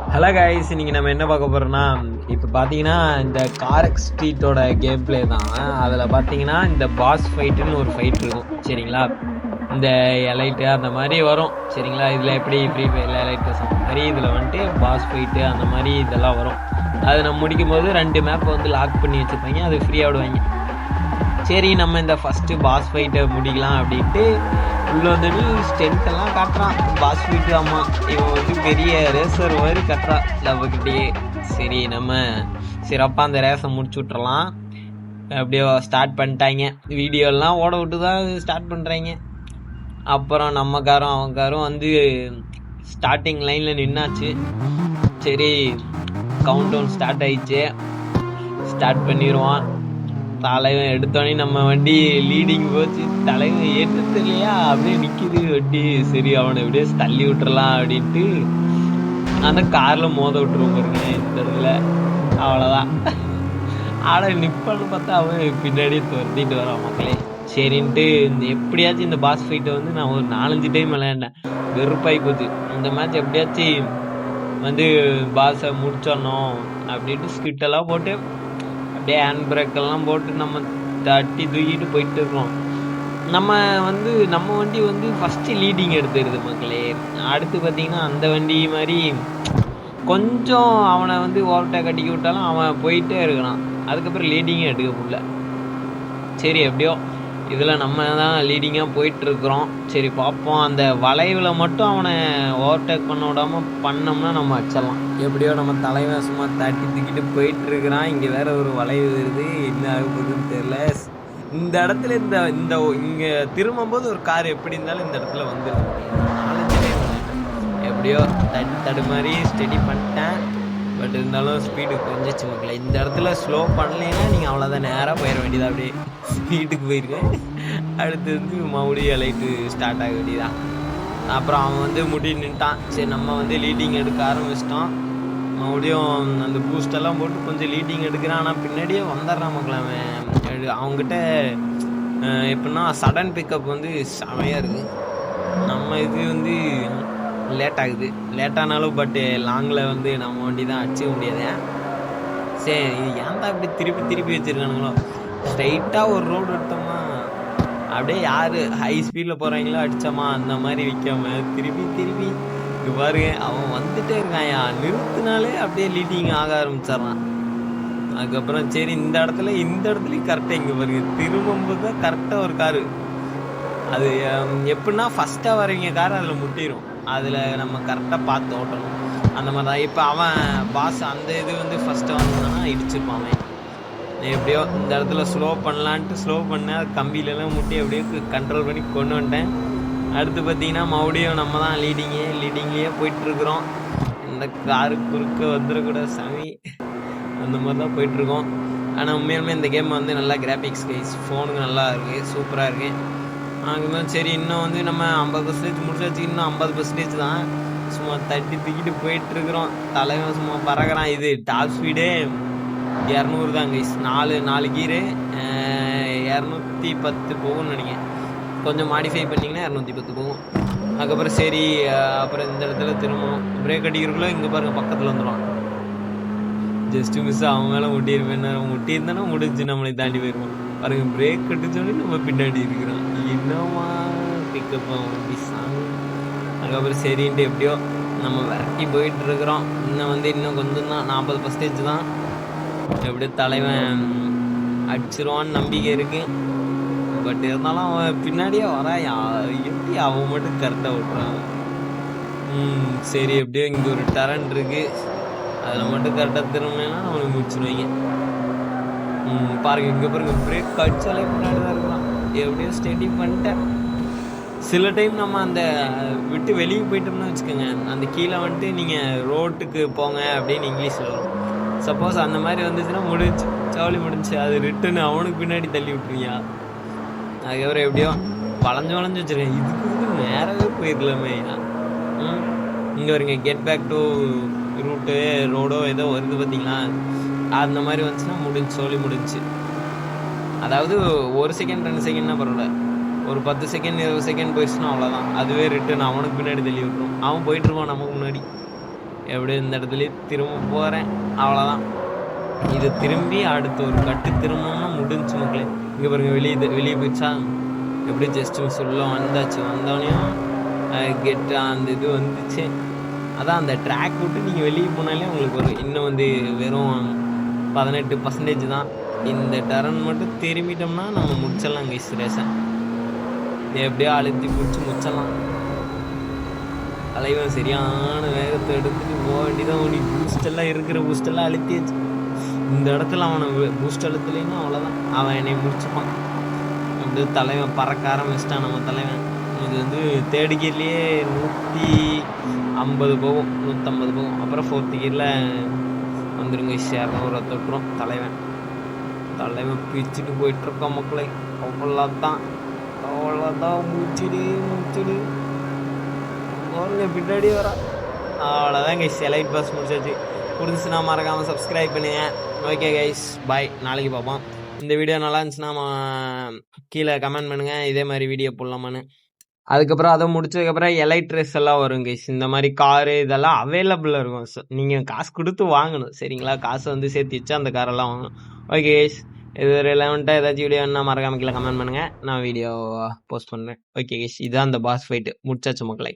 Hello guys இன்னைக்கு நம்ம என்ன பார்க்க போகிறோம்னா இப்போ பார்த்தீங்கன்னா இந்த காரக் ஸ்ட்ரீட்டோட கேம் பிளே தான். அதில் பார்த்தீங்கன்னா இந்த பாஸ் ஃபைட்டுன்னு ஒரு ஃபைட் இருக்கும் சரிங்களா? இந்த எலைட்டு அந்த மாதிரி வரும் சரிங்களா? இதில் எப்படி ஃப்ரீ ஃபயரில் எலைட்டு அந்த மாதிரி இதில் வந்துட்டு பாஸ் ஃபைட்டு அந்த மாதிரி இதெல்லாம் வரும். அதை நம்ம முடிக்கும் போது ரெண்டு மேப்பை வந்து லாக் பண்ணி வச்சுருப்பாங்க அது ஃப்ரீயாக விடுவாங்க. சரி நம்ம இந்த ஃபஸ்ட்டு பாஸ் ஃபைட்டை முடிக்கலாம் அப்படின்ட்டு உள்ளே வந்துட்டு ஸ்ட்ரென்த்தெல்லாம் காட்டுறான். பாஸ் ஃபைட்டு அம்மா இவன் வந்து பெரிய ரேசர் மாதிரி கட்டுறான். லவ்கிட்டே சரி நம்ம சிறப்பாக அந்த ரேஸை முடிச்சு விட்றலாம் அப்படியே ஸ்டார்ட் பண்ணிட்டாங்க. வீடியோலாம் ஓட விட்டு தான் ஸ்டார்ட் பண்ணுறாங்க அப்புறம் நம்ம காரும் அவன் காரும் வந்து ஸ்டார்டிங் லைனில் நின்னாச்சு. சரி கவுண்ட் டவுன் ஸ்டார்ட் ஆயிடுச்சு. ஸ்டார்ட் பண்ணிடுவான் தலைவன் எடுத்தோடனே நம்ம வண்டி லீடிங் போச்சு. தலைவன் ஏற்றது இல்லையா? அப்படியே நிற்கிது வண்டி. சரி அவனை அப்படியே தள்ளி விட்டுறலாம் அப்படின்ட்டு அந்த காரில் மோத விட்டுருவோம் பாருங்க. இந்த இடத்துல. அவ்வளோதான் ஆனால் நிப்பான்னு பார்த்தா அவன் பின்னாடியே துரத்திட்டு வரான் மக்களே. சரின்ட்டு இந்த எப்படியாச்சும் இந்த பாஸ் ஃபைட்டை வந்து நான் ஒரு நாலஞ்சு டைம் விளையாண்டேன். வெறுப்பாகி போச்சு. இந்த மேட்ச் எப்படியாச்சும் வந்து பாஸை முடிச்சிடணும் அப்படின்ட்டு ஸ்கிட்டெல்லாம் போட்டு அப்படியே ஹேண்ட் பிரேக்கெல்லாம் போட்டு நம்ம தட்டி தூக்கிட்டு போயிட்டு இருக்கோம். நம்ம வந்து நம்ம வண்டி வந்து ஃபஸ்ட்டு லீடிங் எடுத்துருது மக்களே. அடுத்து பார்த்தீங்கன்னா அந்த வண்டி மாதிரி கொஞ்சம் அவனை வந்து ஓவர்டேக் கட்டிக்கி விட்டாலும் அவன் போயிட்டே இருக்கிறான் அதுக்கப்புறம் லீடிங்கே எடுக்க முடியல. சரி எப்படியோ இதில் நம்ம தான் லீடிங்காக போயிட்டுருக்குறோம். சரி பார்ப்போம். அந்த வளைவில் மட்டும் அவனை ஓவர்டேக் பண்ண விடாமல் பண்ணோம்னா நம்ம வச்சிடலாம். எப்படியோ நம்ம தலைவன் சும்மா தட்டி தூக்கிட்டு போயிட்டுருக்குறான். இங்கே வேறு ஒரு வளைவு வருது. என்ன ஆக போகுதுன்னு தெரில இந்த இடத்துல இந்த இந்த இங்கே திரும்பும்போது ஒரு கார் எப்படி இருந்தாலும் இந்த இடத்துல வந்துடும் நாலஞ்சு time எப்படியோ தடு தடுமாறி ஸ்டெடி பண்ணிட்டேன். பட் இருந்தாலும் ஸ்பீடு கொஞ்சிச்சு மக்கள். இந்த இடத்துல ஸ்லோ பண்ணலைன்னா நீங்கள் அவ்வளோதான் நேராக போயிட வேண்டியது அப்படியே ஸ்பீட்டுக்கு போயிருக்கேன் அடுத்து வந்து மறுபடியும் லைட்டு ஸ்டார்ட் ஆக வேண்டியதான் அப்புறம் அவன் வந்து முடி நின்ட்டான் சரி நம்ம வந்து லீடிங் எடுக்க ஆரம்பிச்சிட்டோம். மறுபடியும் அந்த பூஸ்டெல்லாம் போட்டு கொஞ்சம் லீடிங் எடுக்கிறான். ஆனால் பின்னாடியே வந்துடுறான் மக்கள் அவன். அவங்ககிட்ட எப்படின்னா சடன் பிக்கப் வந்து செமையாக இருக்குது நம்ம இது வந்து லேட் ஆகுது லேட்டானாலும் பட்டு லாங்கில் வந்து நம்ம வண்டி தான் அடிச்சுக்க முடியாது. சரி இது ஏன்டா இப்படி திருப்பி திருப்பி வச்சுருக்கானுங்களோ? ஸ்ட்ரைட்டாக ஒரு ரோடு எடுத்தோமா? அப்படியே யார் ஹை ஸ்பீடில் போகிறாங்களோ அடித்தோமா அந்த மாதிரி விற்காம திருப்பி திருப்பி இங்கே பாருங்க அவன் வந்துட்டே இருக்கான்யா நிறுத்தினாலே அப்படியே லீடிங் ஆக ஆரம்பிச்சிட்றான். அதுக்கப்புறம் சரி இந்த இடத்துல இந்த இடத்துலையும் கரெக்டாக இங்கே பாருங்க திரும்பும்போது தான் கரெக்டாக ஒரு காரு அது எப்படின்னா ஃபஸ்ட்டாக வரவங்க கார் அதில் முட்டிடும் அதில் நம்ம கரெக்டாக பார்த்து ஓட்டணும். அந்த மாதிரி தான். இப்போ அவன் பாஸ் அந்த இது வந்து ஃபஸ்ட்டு வந்தானா இடிச்சிருப்பான் அவன். எப்படியோ இந்த இடத்துல ஸ்லோ பண்ணலான்ட்டு ஸ்லோ பண்ணேன். அது கம்பியிலலாம் முட்டி அப்படியே கண்ட்ரோல் பண்ணி கொண்டு வந்துட்டேன். அடுத்து பார்த்தீங்கன்னா மறுபடியும் நம்ம தான் லீடிங்கே லீடிங்லேயே போயிட்டுருக்குறோம். இந்த காரு குறுக்க வந்துடக்கூட சாமி. அந்த மாதிரி தான் போயிட்டுருக்கோம். ஆனால் உண்மையாலுமே இந்த கேம் வந்து நல்லா கிராஃபிக்ஸ் கைஸ் ஃபோனுக்கு நல்லா இருக்குது சூப்பராக இருக்குது அதுதான் சரி இன்னும் வந்து நம்ம ஐம்பது பர்சன்டேஜ் முடிச்சாச்சு இன்னும் ஐம்பது பர்சன்டேஜ் தான். சும்மா தட்டி தூக்கிட்டு போயிட்டுருக்குறோம். தலைவன் சும்மா பறக்கிறான். இது டாப் ஸ்பீடு இரநூறு தான் கைஸ் நாலு நாலு கீரு இரநூத்தி பத்து போகும்னு நினைக்கிறேன். கொஞ்சம் மாடிஃபை பண்ணிங்கன்னா இரநூத்தி பத்து போகும். அதுக்கப்புறம் சரி அப்புறம் இந்த இடத்துல திரும்பவும். பிரேக் அடிக்கிறக்குள்ள இங்கே பாருங்க பக்கத்தில் வந்துடும் ஜஸ்ட்டு மிஸ் அவன் மேலே முட்டியிருப்பேன். முட்டியிருந்தானே முடிஞ்சு நம்மளை தாண்டி போயிடுவான் பாருங்க பிரேக் அடிச்சோடனே நம்ம பின்னாடி இருக்கிறோம் என்னமா பிக்கப் வண்டி சாங் அதுக்கப்புறம் சரின்ட்டு எப்படியோ நம்ம விரட்டி போயிட்டு இருக்கிறோம் இன்னும் வந்து இன்னும் கொஞ்சம் தான் நாற்பது பர்சன்டேஜ் தான். எப்படியோ தலைவன் அடிச்சிருவான்னு நம்பிக்கை இருக்கு. பட் இருந்தாலும் அவன் பின்னாடியே வரான் எப்படி அவன் மட்டும் கரெக்டாக விட்றான் சரி எப்படியோ இங்கே ஒரு டரண்ட் இருக்கு. அதில் மட்டும் கரெக்டாக திரும்பினா அவனுக்கு முடிச்சிருவீங்க. பாருங்கள் பாருங்க இங்கே பாருங்க பிரேக் அடிச்சாலே முன்னாடி தான் இருக்கலாம் எப்படியோ ஸ்டெடி பண்ணிட்டேன். சில டைம் நம்ம அந்த விட்டு வெளியே போயிட்டோம்னு வச்சுக்கோங்க அந்த கீழே வந்துட்டு நீங்கள் ரோட்டுக்கு போங்க அப்படின்னு இங்கிலீஷில் வரும் சப்போஸ் அந்த மாதிரி வந்துச்சுன்னா முடிஞ்சு ஜாலி முடிஞ்சு அது ரிட்டன் அவனுக்கு பின்னாடி தள்ளி விட்டுருவியா? அதுக்கப்புறம் எப்படியோ வளைஞ்சு வளைஞ்சு வச்சுருக்கேன். இதுக்கு வந்து நேராகவே போயிடலாமே ம் இங்கே வருங்க கெட் பேக் டு ரூட்டு ரோடோ ஏதோ வருது பார்த்தீங்களா அந்த மாதிரி வந்துச்சுன்னா முடிஞ்சு சொல்லி முடிஞ்சு. அதாவது ஒரு செகண்ட் ரெண்டு செகண்ட்னா பரவாயில்ல. ஒரு பத்து செகண்ட் இருபது செகண்ட் போயிடுச்சுன்னா அவ்வளோதான் அதுவே ரிட்டன் அவனுக்கு பின்னாடி தள்ளி விட்டுரும். அவன் போயிட்டுருவான் நமக்கு முன்னாடி. எப்படியும் இந்த இடத்துலேயே திரும்ப போகிறேன் அவ்வளோதான் இது திரும்பி அடுத்த ஒரு கட்டு திரும்பணும்னா முடிஞ்சு மக்களே. இங்கே பாருங்க வெளியே வெளியே போயிடுச்சா? எப்படி ஜஸ்ட் மிஸ் உள்ள வந்தாச்சு. வந்தோடனையும் கெட்ட அந்த இது வந்துச்சு. அதான் அந்த ட்ராக் விட்டு நீங்கள் வெளியே போனாலே உங்களுக்கு ஒரு இன்னும் வந்து வெறும் பதினெட்டு பர்சன்டேஜ் தான். இந்த டரன் மட்டும் திரும்பிட்டோம்னா நம்ம முடிச்சிடலாம் கைஸ் ரேஷன் எப்படியோ அழுத்தி பிடிச்சி முடிச்சிடலாம். தலைவன் சரியான வேகத்தை எடுத்துட்டு போக வேண்டியதான் ஓடி பூஸ்டெல்லாம் இருக்கிற பூஸ்டெல்லாம் அழுத்தியாச்சு. இந்த இடத்துல அவனை பூஸ்ட் அழுத்தலைன்னா அவ்வளோதான் அவன் என்னை முடிச்சுப்பான். அப்படியே தலைவன் பறக்க ஆரம்பிச்சிட்டான் நம்ம தலைவன். இது வந்து தேர்ட் கியர்லேயே நூற்றி ஐம்பது போகும். நூற்றம்பது போகும். அப்புறம் ஃபோர்த்து கியரில் வந்துருங்க இரநூறு தொட்டுரும் தலைவன். தலைவன் பிரிச்சுட்டு போயிட்டுருக்கோம் மக்களை அவ்வளோதான் அவ்வளோதான் மூச்சுடு முடிச்சிடு பாருங்க பின்னாடி வரா அவ்வளோதான் கைஸ் எலைட் பாஸ் முடிச்சாச்சு புரிஞ்சுச்சுன்னா மறக்காமல் சப்ஸ்கிரைப் பண்ணுங்க ஓகே கைஸ் பாய் நாளைக்கு பார்ப்போம் இந்த வீடியோ நல்லா இருந்துச்சுன்னா கீழே கமெண்ட் பண்ணுங்கள் இதே மாதிரி வீடியோ போடலாமான்னு அதுக்கப்புறம் அதை முடிச்சதுக்கப்புறம் எலைட் ட்ரெஸ் எல்லாம் வரும் கைஸ் இந்த மாதிரி காரு இதெல்லாம் அவைலபிளாக இருக்கும். So, நீங்கள் காசு கொடுத்து வாங்கணும். சரிங்களா? காசு வந்து சேர்த்து வச்சு அந்த காரெல்லாம் வாங்கணும். ஓகே கைஸ் இது ஒரு ஏதாச்சும் வீடியோ என்ன மறக்காம கீழே கமெண்ட் பண்ணுங்கள் நான் வீடியோ போஸ்ட் பண்ணுறேன் ஓகே கைஸ் இதுதான் அந்த பாஸ் ஃபைட்டு முடிச்சாச்சு மக்களை.